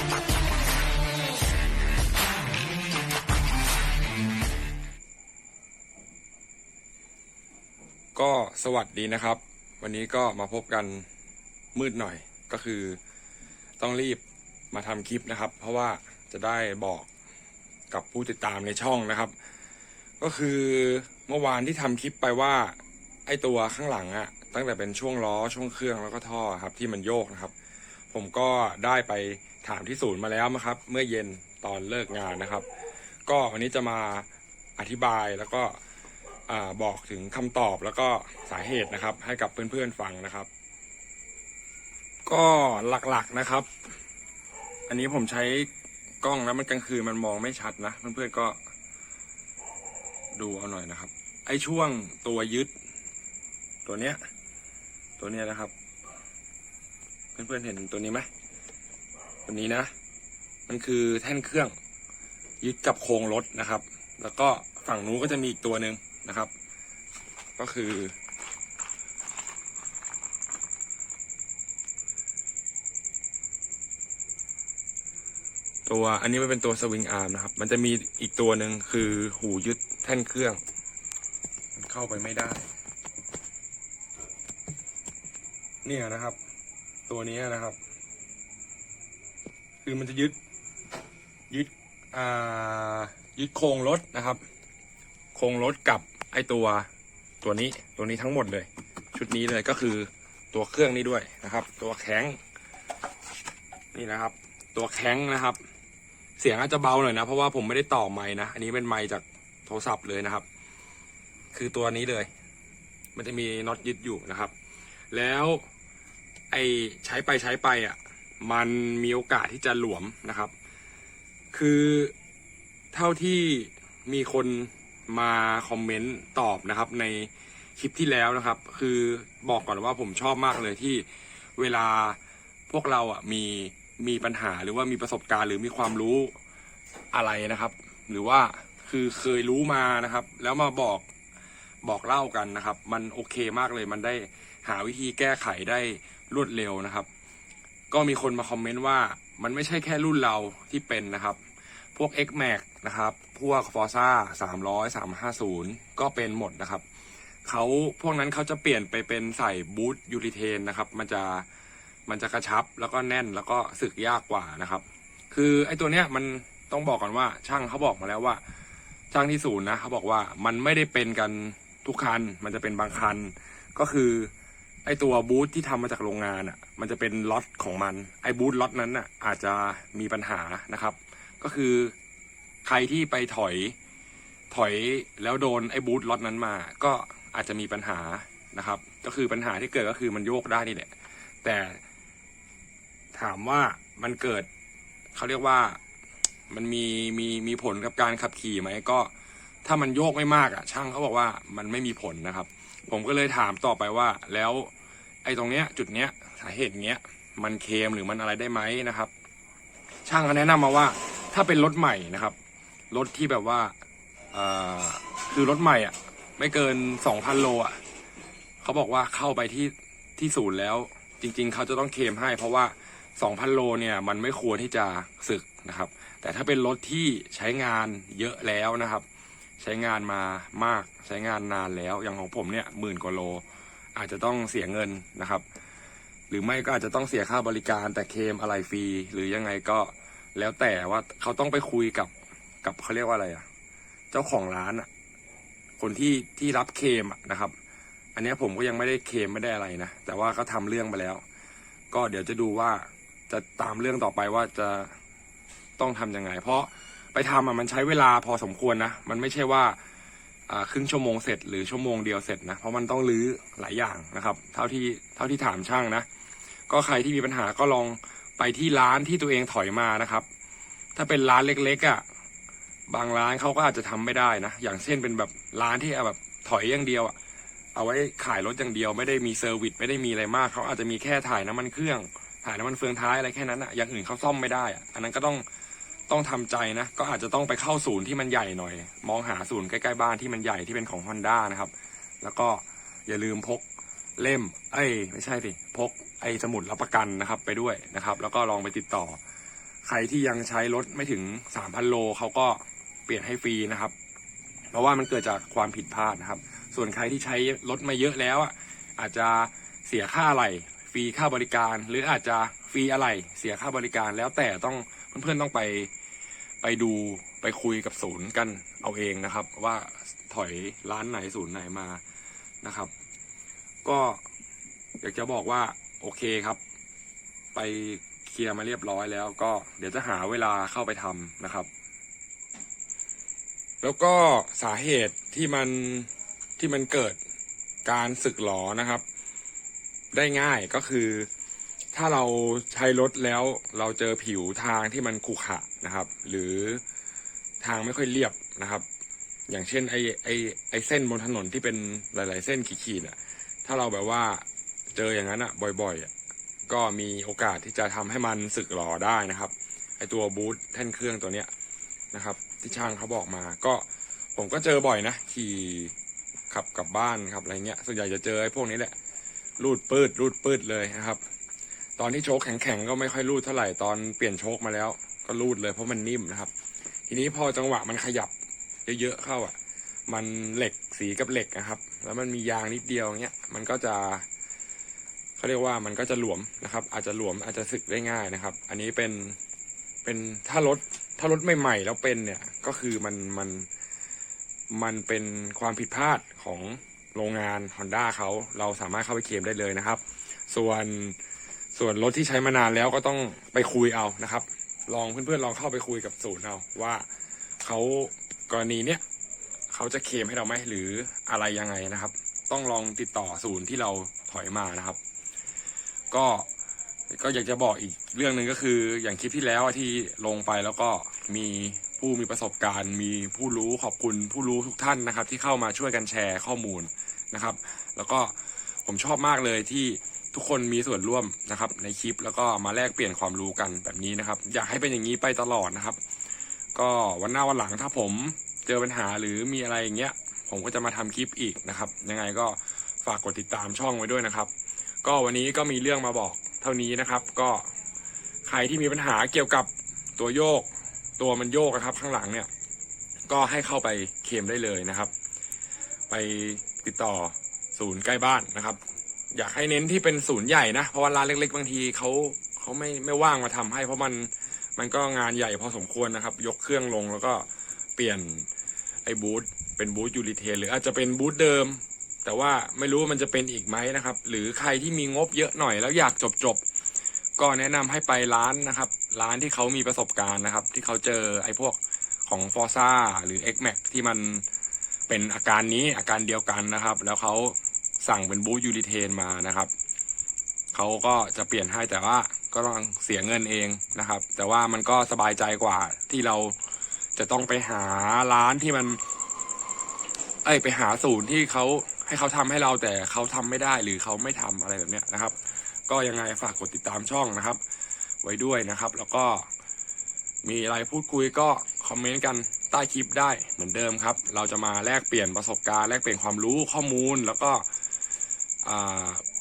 ก็สวัสดีนะครับ วันนี้ก็มาพบกันมืดหน่อยก็คือต้องรีบมาทำคลิปนะครับ เพราะว่าจะได้บอกกับผู้ติดตามในช่องนะครับ ก็คือเมื่อวานที่ทำคลิปไปว่า ไอตัวข้างหลังอะตั้งแต่เป็นช่วงล้อช่วงเครื่องแล้วก็ท่อครับที่มันโยกนะครับ ผมก็ได้ไปถามที่ศูนย์มาแล้วนะครับ เมื่อเย็นตอนเลิกงานนะครับ ก็วันนี้จะมาอธิบายแล้วก็บอกถึงคำตอบแล้วก็สาเหตุนะครับ ให้กับเพื่อนๆฟังนะครับ ก็หลักๆนะครับ อันนี้ผมใช้กล้องแล้วมันกลางคืนมันมองไม่ชัดนะเพื่อนๆก็ ดูเอาหน่อยนะครับ ไอ้ช่วงตัวยึด ตัวเนี้ย ตัวเนี้ยนะครับ เพื่อนๆเห็นตัวนี้ไหมตัวนี้นะ มันคือแท่นเครื่องยึดกับโครงรถนะครับ แล้วก็ฝั่งนู้นก็จะมีอีกตัวหนึ่งนะครับ ก็คือ ตัวอันนี้มันเป็นตัวสวิงอาร์มนะครับ มันจะมีอีกตัวหนึ่งคือหูยึดแท่นเครื่อง มันเข้าไปไม่ได้ เนี่ยนะครับ ตัวนี้นะครับ คือมันจะยึด ยึดอ่ายึดโครงรถนะครับ โครงรถกับไอตัวตัวนี้ตัวนี้ทั้งหมดเลย ชุดนี้เลยก็คือตัวเครื่องนี้ด้วยนะครับ ตัวแข็ง นี่นะครับ ตัวแข็งนะครับ เสียงอาจจะเบาหน่อยนะ เพราะว่าผมไม่ได้ต่อไม้นะ อันนี้เป็นไม้จากโทรศัพท์เลยนะครับ คือตัวนี้เลย มันจะมีน็อตยึดอยู่นะครับ แล้ว ไอใช้ไปใช้ไปอะมันมีโอกาสที่จะหลวมนะครับ คือเท่าที่มีคนมาคอมเมนต์ตอบนะครับ ในคลิปที่แล้วนะครับ คือบอกก่อนว่าผมชอบมากเลยที่เวลาพวกเราอะมีมีปัญหาหรือว่ามีประสบการณ์ หรือมีความรู้อะไรนะครับ หรือว่าคือเคยรู้มานะครับ แล้วมาบอกบอกเล่ากันนะครับ มันโอเคมากเลยมันได้หาวิธีแก้ไขได้ รวดเร็วนะครับ ก็มีคนมาคอมเมนต์ว่ามันไม่ใช่แค่รุ่นเราที่เป็นนะครับ พวก X Max นะครับ พวก Forza 300 350 ก็เป็นหมดนะครับเขาพวกนั้นเขาจะเปลี่ยนไปเป็นใส่บูทยูริเทนนะครับ มันจะมันจะกระชับแล้วก็แน่นแล้วก็สึกยากกว่านะครับ คือไอ้ตัวเนี้ยมันต้องบอกก่อนว่าช่างเขาบอกมาแล้วว่า ช่างที่ศูนย์นะเขาบอกว่ามันไม่ได้เป็นกันทุกคัน มันจะเป็นบางคัน ก็คือ ไอตัวบูทที่ทำมาจากโรงงานอะ มันจะเป็นล็อตของมัน ไอบูทล็อตนั้นอะอาจจะมีปัญหานะครับ ก็คือใครที่ไปถอยถอยแล้วโดนไอบูทล็อตนั้นมา ก็อาจจะมีปัญหานะครับ ก็คือปัญหาที่เกิดก็คือมันโยกได้นี่แหละ แต่ถามว่ามันเกิดเขาเรียกว่ามันมีมีมีผลกับการขับขี่ไหมก็ ถ้ามันโยกไม่มากอะ ช่างเขาบอกว่ามันไม่มีผลนะครับ ผมก็เลยถามต่อไปว่า แล้วไอ้ตรงเนี้ย จุดเนี้ยสาเหตุเนี้ย มันเคมหรือมันอะไรได้ไหมนะครับ ช่างเขาแนะนำมาว่า ถ้าเป็นรถใหม่นะครับรถที่แบบว่าคือรถใหม่อะ ไม่เกินสองพันโลอะเขาบอกว่าเข้าไปที่ที่ศูนย์แล้ว จริง ๆ เขาจะต้องเคมให้ เพราะว่าสองพันโลเนี่ย มันไม่ควรที่จะสึกนะครับ แต่ถ้าเป็นรถที่ใช้งานเยอะแล้วนะครับ ใช้งานมามากใช้งานนานแล้ว อย่างของผมเนี่ยหมื่นกว่าโล อาจจะต้องเสียเงินนะครับ หรือไม่ก็อาจจะต้องเสียค่าบริการแต่เคมอะไรฟรีหรือยังไงก็แล้วแต่ว่าเขาต้องไปคุยกับกับเขาเรียกว่าอะไรอะเจ้าของร้านอะคนที่ที่รับเคมนะครับ อันนี้ผมก็ยังไม่ได้เคมไม่ได้อะไรนะแต่ว่าก็ทำเรื่องไปแล้ว ก็เดี๋ยวจะดูว่าจะตามเรื่องต่อไปว่าจะต้องทำยังไง เพราะ ไปทำอะมันใช้เวลาพอสมควรนะ มันไม่ใช่ว่าครึ่งชั่วโมงเสร็จหรือชั่วโมงเดียวเสร็จนะ เพราะมันต้องรื้อหลายอย่างนะครับ เท่าที่เท่าที่ถามช่างนะ ก็ใครที่มีปัญหาก็ลองไปที่ร้านที่ตัวเองถอยมานะครับ ถ้าเป็นร้านเล็กๆอะบางร้านเขาก็อาจจะทำไม่ได้นะ อย่างเช่นเป็นแบบร้านที่เอาแบบถอยอย่างเดียวอะเอาไว้ขายรถอย่างเดียวไม่ได้มีเซอร์วิสไม่ได้มีอะไรมากเขาอาจจะมีแค่ถ่ายน้ำมันเครื่อง ถ่ายน้ำมันเฟืองท้ายอะไรแค่นั้นอะอย่างอื่นเขาซ่อมไม่ได้อะอันนั้นก็ต้อง ต้องทำใจนะ ก็อาจจะต้องไปเข้าศูนย์ที่มันใหญ่หน่อย มองหาศูนย์ใกล้ๆบ้านที่มันใหญ่ที่เป็นของ Honda นะครับ แล้วก็อย่าลืมพกเล่ม เอ้ยไม่ใช่สิพกไอ้สมุดรับประกันนะครับไปด้วยนะครับ แล้วก็ลองไปติดต่อ ใครที่ยังใช้รถไม่ถึงสามพันโลเขาก็เปลี่ยนให้ฟรีนะครับ เพราะว่ามันเกิดจากความผิดพลาดนะครับ ส่วนใครที่ใช้รถมาเยอะแล้วอะอาจจะเสียค่าอะไหล่ ฟรีค่าบริการ หรืออาจจะฟรีอะไหล่เสียค่าบริการแล้วแต่ต้องเพื่อนๆต้องไปไปดูไปคุยกับศูนย์กันเอาเองนะครับ ว่าถอยร้านไหนศูนย์ไหนมานะครับ ก็อยากจะบอกว่าโอเคครับ ไปเคลียร์มาเรียบร้อยแล้ว ก็เดี๋ยวจะหาเวลาเข้าไปทำนะครับ แล้วก็สาเหตุที่มันที่มันเกิดการสึกหลอนะครับ ได้ง่ายก็คือ ถ้าเราใช้รถแล้วเราเจอผิวทางที่มันขรุขระนะครับ หรือทางไม่ค่อยเรียบนะครับ อย่างเช่นไอไอไอเส้นบนถนนที่เป็นหลาย ๆ เส้นขีดๆอะถ้าเราแบบว่าเจออย่างนั้นอะ บ่อย ๆอะก็มีโอกาสที่จะทำให้มันสึกหลอได้นะครับ ไอตัวบูทแท่นเครื่องตัวเนี้ยนะครับ ที่ช่างเขาบอกมาก็ผมก็เจอบ่อยนะขี่ขับกลับบ้านครับอะไรเงี้ยส่วนใหญ่จะเจอไอ้พวกนี้แหละ รูดปืดรูดปืดเลยนะครับ ตอนที่โชคแข็งๆก็ไม่ค่อยรูดเท่าไหร่ตอนเปลี่ยนโชคมาแล้ว ก็รูดเลยเพราะมันนิ่มนะครับ ทีนี้พอจังหวะมันขยับเยอะๆเข้าอะ มันเหล็กสีกับเหล็กนะครับ แล้วมันมียางนิดเดียวเงี้ยมันก็จะเขาเรียกว่ามันก็จะหลวมนะครับ อาจจะหลวมอาจจะสึกได้ง่ายนะครับ อันนี้เป็นเป็นถ้ารถถ้ารถใหม่ๆแล้วเป็นเนี่ยก็คือมันมันมันเป็นความผิดพลาดของ โรงงาน Honda เขาเราสามารถเข้าไปเคลมได้เลยนะครับ ส่วนส่วนรถที่ใช้มานานแล้วก็ต้องไปคุยเอานะครับ ลองเพื่อนๆลองเข้าไปคุยกับศูนย์เอาว่าเขากรณีเนี้ยเขาจะเคลมให้เราไหมหรืออะไรยังไงนะครับ ต้องลองติดต่อศูนย์ที่เราถอยมานะครับ ก็ก็อยากจะบอกอีกเรื่องหนึ่งก็คือ อย่างคลิปที่แล้วที่ลงไปแล้วก็มีผู้มีประสบการณ์ มีผู้รู้ขอบคุณผู้รู้ทุกท่านนะครับ ที่เข้ามาช่วยกันแชร์ข้อมูล นะครับ แล้วก็ผมชอบมากเลยที่ทุกคนมีส่วนร่วมนะครับ ในคลิปแล้วก็มาแลกเปลี่ยนความรู้กันแบบนี้นะครับ อยากให้เป็นอย่างนี้ไปตลอดนะครับ ก็วันหน้าวันหลังถ้าผมเจอปัญหาหรือมีอะไรอย่างเงี้ย ผมก็จะมาทำคลิปอีกนะครับ ยังไงก็ฝากกดติดตามช่องไว้ด้วยนะครับ ก็วันนี้ก็มีเรื่องมาบอกเท่านี้นะครับ ก็ใครที่มีปัญหาเกี่ยวกับตัวโยก ตัวมันโยกนะครับ ข้างหลังเนี่ย ก็ให้เข้าไปเคมได้เลยนะครับ ไป ติดต่อศูนย์ใกล้บ้านนะครับ อยากให้เน้นที่เป็นศูนย์ใหญ่นะ เพราะว่าร้านเล็ก ๆ บางทีเขาเขาไม่ไม่ว่างมาทำให้ เพราะมันมันก็งานใหญ่พอสมควรนะครับ ยกเครื่องลงแล้วก็เปลี่ยนไอ้บูธเป็นบูธยูริเทนหรืออาจจะเป็นบูธเดิม แต่ว่าไม่รู้ว่ามันจะเป็นอีกไหมนะครับ หรือใครที่มีงบเยอะหน่อยแล้วอยากจบจบๆก็แนะนำให้ไปร้านนะครับ ร้านที่เขามีประสบการณ์นะครับ ที่เขาเจอไอ้พวกของฟอร์ซ่าหรือ X Max ที่มัน เป็นอาการนี้อาการเดียวกันนะครับ แล้วเขาสั่งเป็นบูธยูริเทนมานะครับเขาก็จะเปลี่ยนให้แต่ว่าก็ต้องเสียเงินเองนะครับ แต่ว่ามันก็สบายใจกว่าที่เราจะต้องไปหาร้านที่มัน เอ้ยไปหาศูนย์ที่เขาให้เขาทำให้เราแต่เขาทำไม่ได้หรือเขาไม่ทำอะไรแบบเนี้ยนะครับ ก็ยังไงฝากกดติดตามช่องนะครับ ไว้ด้วยนะครับ แล้วก็มีอะไรพูดคุยก็คอมเมนต์กัน ใต้คลิปได้เหมือนเดิมครับ เราจะมาแลกเปลี่ยนประสบการณ์แลกเปลี่ยนความรู้ข้อมูลแล้วก็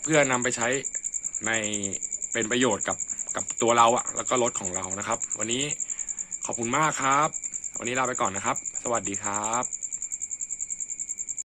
เพื่อนำไปใช้ในเป็นประโยชน์กับกับตัวเราอะแล้วก็รถของเรานะครับ วันนี้ขอบคุณมากครับ วันนี้ลาไปก่อนนะครับ สวัสดีครับ